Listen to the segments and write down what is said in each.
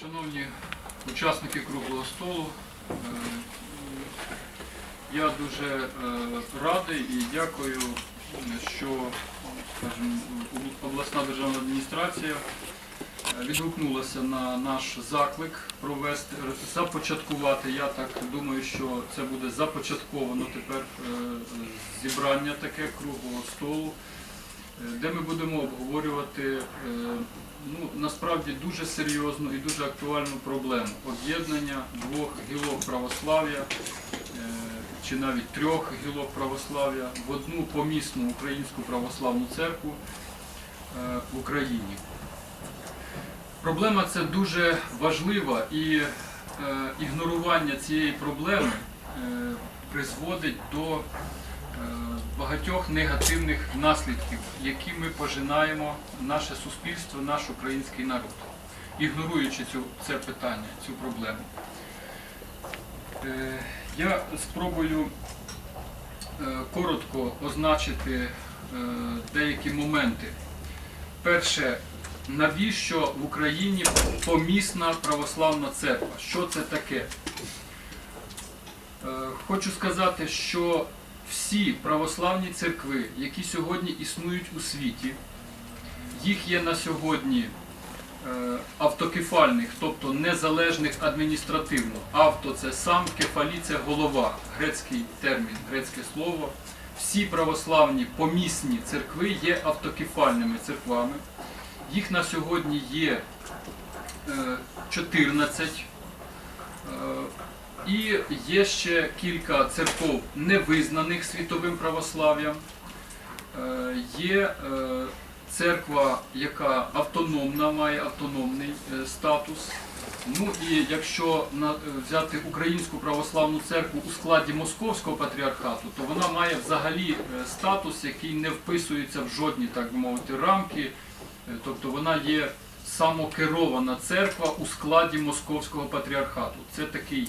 Шановні учасники круглого столу, е, я дуже е, радий і дякую, що скажімо, обласна державна адміністрація е, відгукнулася на наш заклик провести, започаткувати. Я так думаю, що це буде започатковано тепер зібрання таке круглого столу, де ми будемо обговорювати е, ну, насправді дуже серйозну і дуже актуальну проблему об'єднання двох гілок православ'я е, чи навіть трьох гілок православ'я в одну помісну українську православну церкву е, в Україні. Проблема ця дуже важлива і ігнорування цієї проблеми призводить до багатьох негативних наслідків, які ми пожинаємо наше суспільство, наш український народ, ігноруючи цю, це питання, цю проблему. Е, Я спробую е, коротко означити е, деякі моменти. Перше, навіщо в Україні помісна православна церква? Що це таке? Е, Хочу сказати, що всі православні церкви, які сьогодні існують у світі, їх є на сьогодні е, автокефальних, тобто незалежних адміністративно. Авто це сам, кефалі це голова, грецький термін, грецьке слово. Всі православні помісні церкви є автокефальними церквами. Їх на сьогодні є е, 14. І є ще кілька церков, невизнаних світовим православ'ям. Е, Є е, церква, яка автономна, має автономний е, статус. Ну і якщо взяти Українську православну церкву у складі Московського патріархату, то вона має взагалі статус, який не вписується в жодні, так би мовити, рамки. Тобто вона є самокерована церква у складі Московського патріархату. Це такий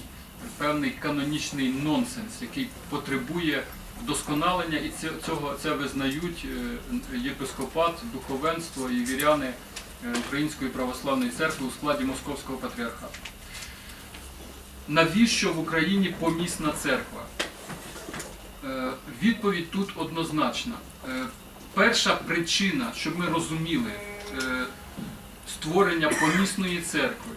певний канонічний нонсенс, який потребує вдосконалення, і цього це визнають е, єпископат, духовенство і віряни е, Української православної церкви у складі Московського патріархату. Навіщо в Україні помісна церква? Е, Відповідь тут однозначна. Перша причина, щоб ми розуміли створення помісної церкви,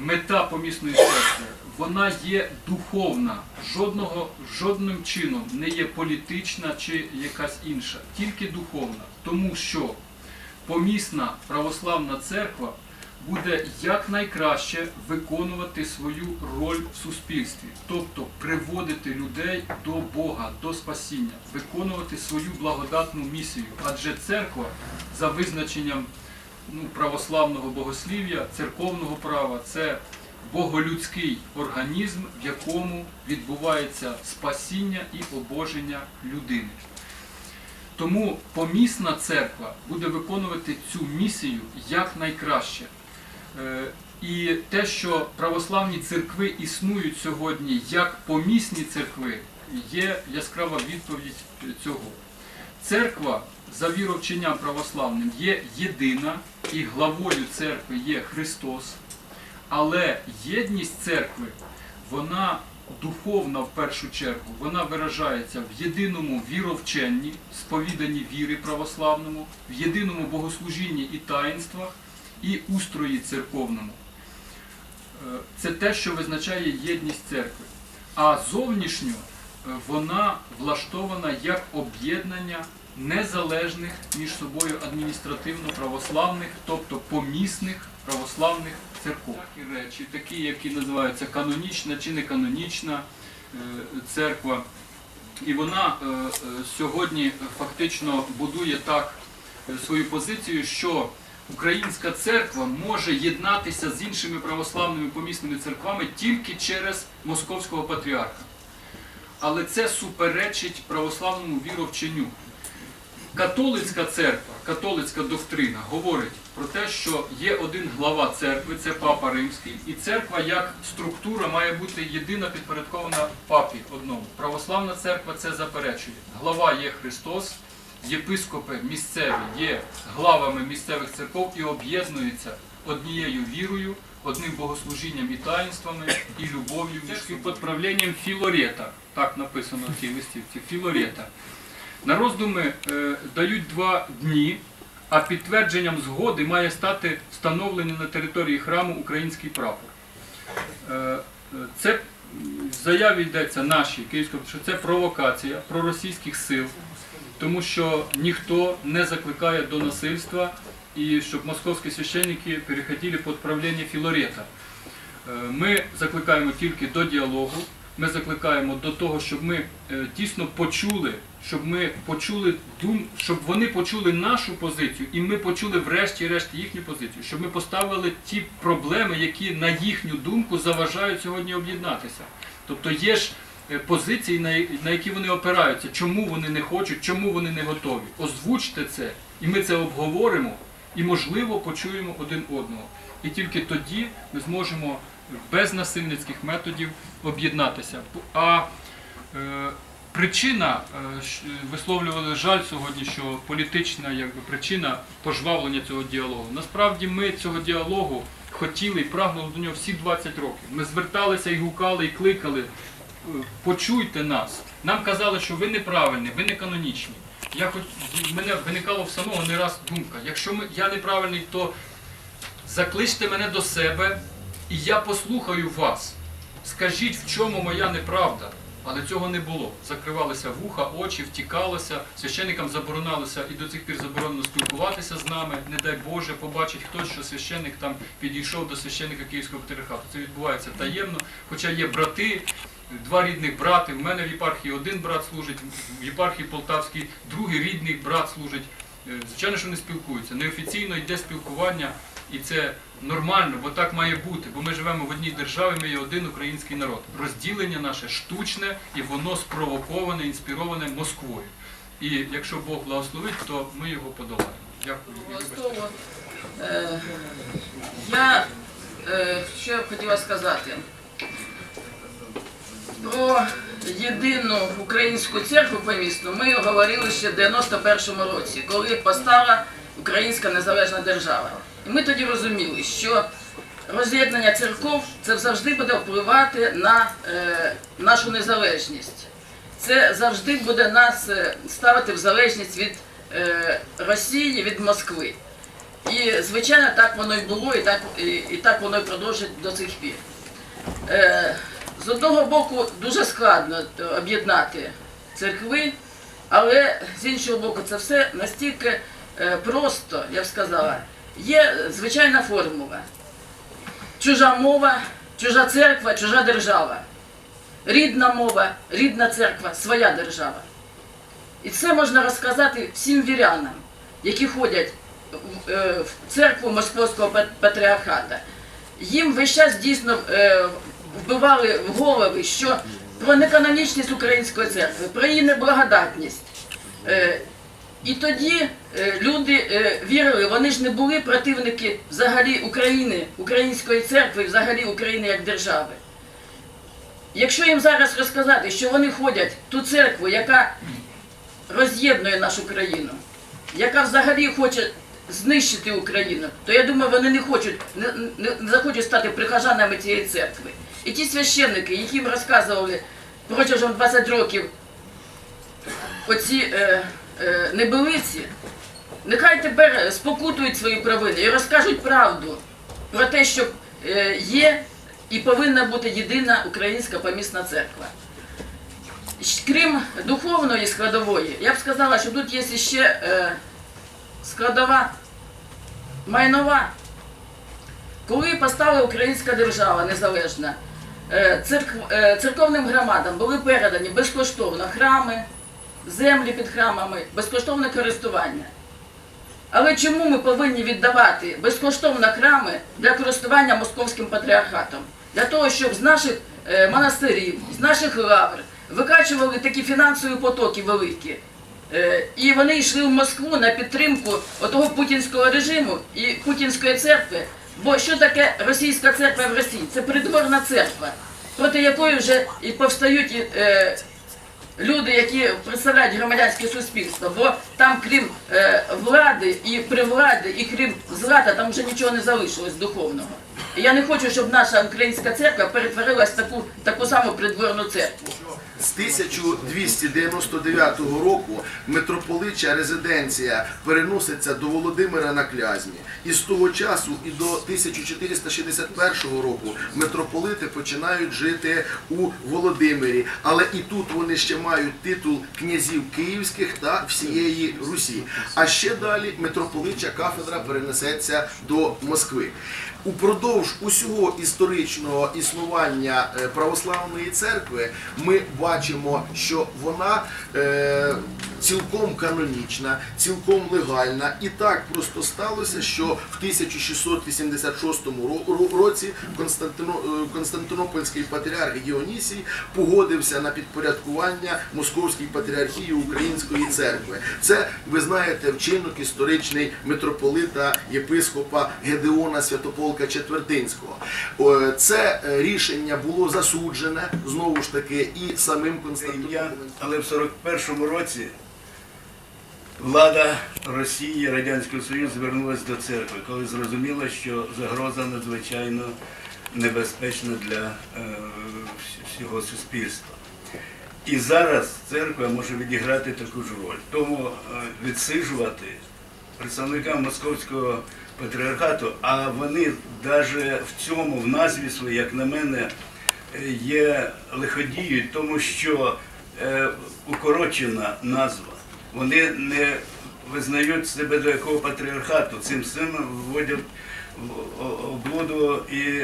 мета помісної церкви, вона є духовна, жодного, жодним чином не є політична чи якась інша, тільки духовна. Тому що помісна православна церква буде якнайкраще виконувати свою роль в суспільстві, тобто приводити людей до Бога, до спасіння, виконувати свою благодатну місію. Адже церква за визначенням ну, православного богослів'я, церковного права, це боголюдський організм, в якому відбувається спасіння і обоження людини. Тому помісна церква буде виконувати цю місію якнайкраще. Е, І те, що православні церкви існують сьогодні як помісні церкви, є яскрава відповідь цього. Церква за віровченням православним є єдина, і главою церкви є Христос. Але єдність церкви, вона духовна в першу чергу, вона виражається в єдиному віровченні, сповіданні віри православному, в єдиному богослужінні і таїнствах, і устрої церковному. Е, Це те, що визначає єдність церкви. А зовнішньо е, вона влаштована як об'єднання незалежних між собою адміністративно-православних, тобто помісних православних церков. Такі речі, такі, які називаються канонічна чи неканонічна е, церква. І вона е, е, сьогодні фактично будує так свою позицію, що українська церква може єднатися з іншими православними помісними церквами тільки через московського патріарха. Але це суперечить православному віровченню. Католицька церква, католицька доктрина говорить про те, що є один глава церкви, це папа римський, і церква як структура має бути єдина підпорядкована папі одному. Православна церква це заперечує. Глава є Христос, єпископи місцеві є главами місцевих церков і об'єднуються однією вірою, одним богослужінням і таїнствами, і любов'ю між під підправлінням Філорета. Так написано в цій листівці. Філорета. На роздуми е, дають два дні, а підтвердженням згоди має стати встановлений на території храму український прапор. Е, е, Це в заяві йдеться наші київської, що це провокація проросійських сил, тому що ніхто не закликає до насильства і щоб московські священники переходили під правління Філарета. Е, Ми закликаємо тільки до діалогу. Ми закликаємо до того, щоб ми е, дійсно почули, щоб ми почули дум, щоб вони почули нашу позицію, і ми почули врешті-решт їхню позицію, щоб ми поставили ті проблеми, які на їхню думку заважають сьогодні об'єднатися. Тобто є ж е, позиції, на які вони опираються, чому вони не хочуть, чому вони не готові. Озвучте це, і ми це обговоримо, і можливо почуємо один одного. І тільки тоді ми зможемо без насильницьких методів об'єднатися. А е, причина, е, висловлювали жаль сьогодні, що політична якби, причина пожвавлення цього діалогу. Насправді ми цього діалогу хотіли і прагнули до нього всі 20 років. Ми зверталися і гукали, і кликали. е, Почуйте нас. Нам казали, що ви неправильні, ви не канонічні. Я хоч мене виникало в самого не раз думка. Якщо ми, я неправильний, то закличте мене до себе, і я послухаю вас. Скажіть, в чому моя неправда. Але цього не було. Закривалися вуха, очі, втікалося, священникам заборонялося і до цих пір заборонено спілкуватися з нами. Не дай Боже, побачить хтось, що священник там підійшов до священника Київського патріархату. Це відбувається таємно. Хоча є брати, два рідних брати. В мене в єпархії один брат служить, в єпархії Полтавській другий рідний брат служить. Е, Звичайно, що не спілкуються. Неофіційно йде спілкування, і це нормально, бо так має бути. Бо ми живемо в одній державі, ми є один український народ. Розділення наше штучне і воно спровоковане, інспіроване Москвою. І якщо Бог благословить, то ми його подолаємо. Дякую. Е, Я е, б хотіла сказати про єдину українську церкву помісну ми говорили ще в 91-му році, коли постала Українська незалежна держава. І ми тоді розуміли, що роз'єднання церков це завжди буде впливати на е, нашу незалежність. Це завжди буде нас е, ставити в залежність від е, Росії, від Москви. І, звичайно, так воно і було, і так, і, і так воно і продовжить до цих пір. Е, з одного боку, дуже складно об'єднати церкви, але з іншого боку, це все настільки е, просто, я б сказала. Є звичайна формула. Чужа мова, чужа церква, чужа держава. Рідна мова, рідна церква, своя держава. І це можна розказати всім вірянам, які ходять в е, церкву Московського пат- патріархата. Їм весь час дійсно е, вбивали в голови, що про неканонічність української церкви, про її неблагодатність. І тоді е, люди е, вірили, вони ж не були противники взагалі України, української церкви, взагалі України як держави. Якщо їм зараз розказати, що вони ходять ту церкву, яка роз'єднує нашу країну, яка взагалі хоче знищити Україну, то я думаю, вони не хочуть, не, не, захочуть стати прихожанами цієї церкви. І ті священники, які їм розказували протягом 20 років оці е, небилиці, нехай тепер спокутують свої провини і розкажуть правду про те, що е, є і повинна бути єдина українська помісна церква. Крім духовної складової, я б сказала, що тут є ще е, складова майнова. Коли постала українська держава незалежна, е, церкв, е, церковним громадам були передані безкоштовно храми, землі під храмами, безкоштовне користування. Але чому ми повинні віддавати безкоштовно храми для користування московським патріархатом? Для того, щоб з наших е, монастирів, з наших лавр викачували такі фінансові потоки великі. Е, І вони йшли в Москву на підтримку отого путінського режиму і путінської церкви. Бо що таке російська церква в Росії? Це придворна церква, проти якої вже і повстають е, люди, які представляють громадянське суспільство, бо там, крім е, влади і при влади, і крім злата, там вже нічого не залишилось духовного. І я не хочу, щоб наша українська церква перетворилась в таку, таку саму придворну церкву. З 1299 року митрополича резиденція переноситься до Володимира на Клязьмі. І з того часу і до 1461 року митрополити починають жити у Володимирі. Але і тут вони ще мають титул князів київських та всієї Русі. А ще далі митрополича кафедра перенесеться до Москви. Упродовж усього історичного існування е, православної церкви ми бачимо, що вона е, цілком канонічна, цілком легальна, і так просто сталося, що в 1686 ро- ро- році е, Константинопольський патріарх Діонісій погодився на підпорядкування Московській патріархії Української церкви. Це ви знаєте вчинок історичний митрополита єпископа Гедеона Святополка Четвертинського. Це е, рішення було засуджене знову ж таки і самим ім'я, Константинополем. але в 41-му році влада Росії, Радянського Союзу звернулася до церкви, коли зрозуміла, що загроза надзвичайно небезпечна для е, всього суспільства. І зараз церква може відіграти таку ж роль. Тому е, відсиджувати представникам московського патріархату, а вони навіть в цьому, в назві своїй, як на мене, є лиходіють, тому що е, укорочена назва. Вони не визнають себе до якого патріархату, цим самим вводять облуду і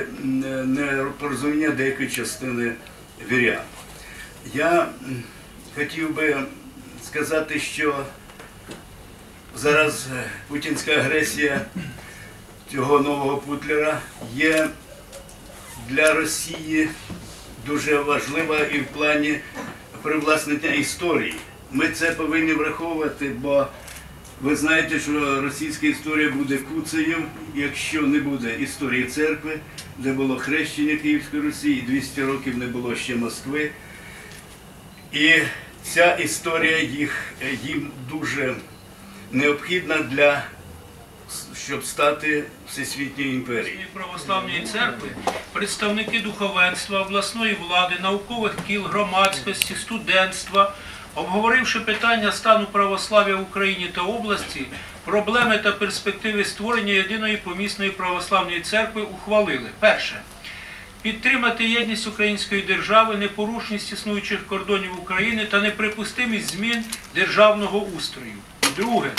непорозуміння деякої частини вірян. Я хотів би сказати, що зараз путінська агресія цього нового Путлера є для Росії дуже важлива і в плані привласнення історії. Ми це повинні враховувати, бо ви знаєте, що російська історія буде куцею, якщо не буде історії церкви, де було хрещення Київської Русі, і 200 років не було ще Москви. І ця історія їх, їм дуже необхідна для щоб стати всесвітньою імперією. Православної церкви, представники духовенства, обласної влади, наукових кіл, громадськості, студентства, обговоривши питання стану православ'я в Україні та області, проблеми та перспективи створення єдиної помісної православної церкви ухвалили. Перше. Підтримати єдність української держави, непорушність існуючих кордонів України та неприпустимість змін державного устрою. Друге.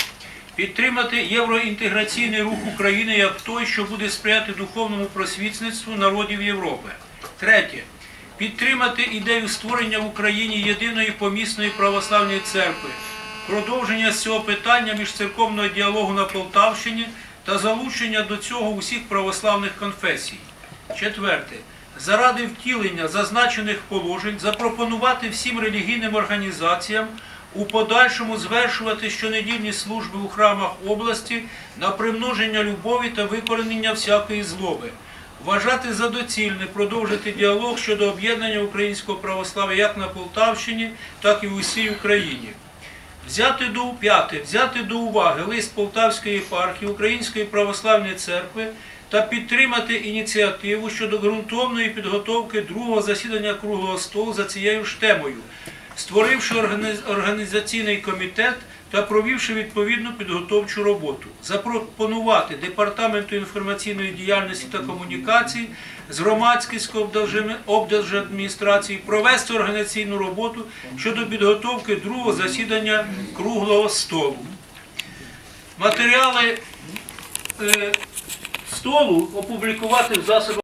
Підтримати євроінтеграційний рух України як той, що буде сприяти духовному просвітництву народів Європи. Третє. Підтримати ідею створення в Україні єдиної помісної православної церкви, продовження цього питання міжцерковного діалогу на Полтавщині та залучення до цього усіх православних конфесій. Четверте. Заради втілення зазначених положень запропонувати всім релігійним організаціям у подальшому звершувати щонедільні служби у храмах області на примноження любові та викоренення всякої злоби. Вважати за доцільне продовжити діалог щодо об'єднання українського православ'я як на Полтавщині, так і в усій Україні. Взяти до п'яте, взяти до уваги лист Полтавської єпархії Української православної церкви та підтримати ініціативу щодо ґрунтовної підготовки другого засідання круглого столу за цією ж темою, створивши організаційний комітет та провівши відповідну підготовчу роботу, запропонувати департаменту інформаційної діяльності та комунікацій з громадськістю облдержадміністрації провести організаційну роботу щодо підготовки другого засідання круглого столу. Матеріали е, столу опублікувати в засобах.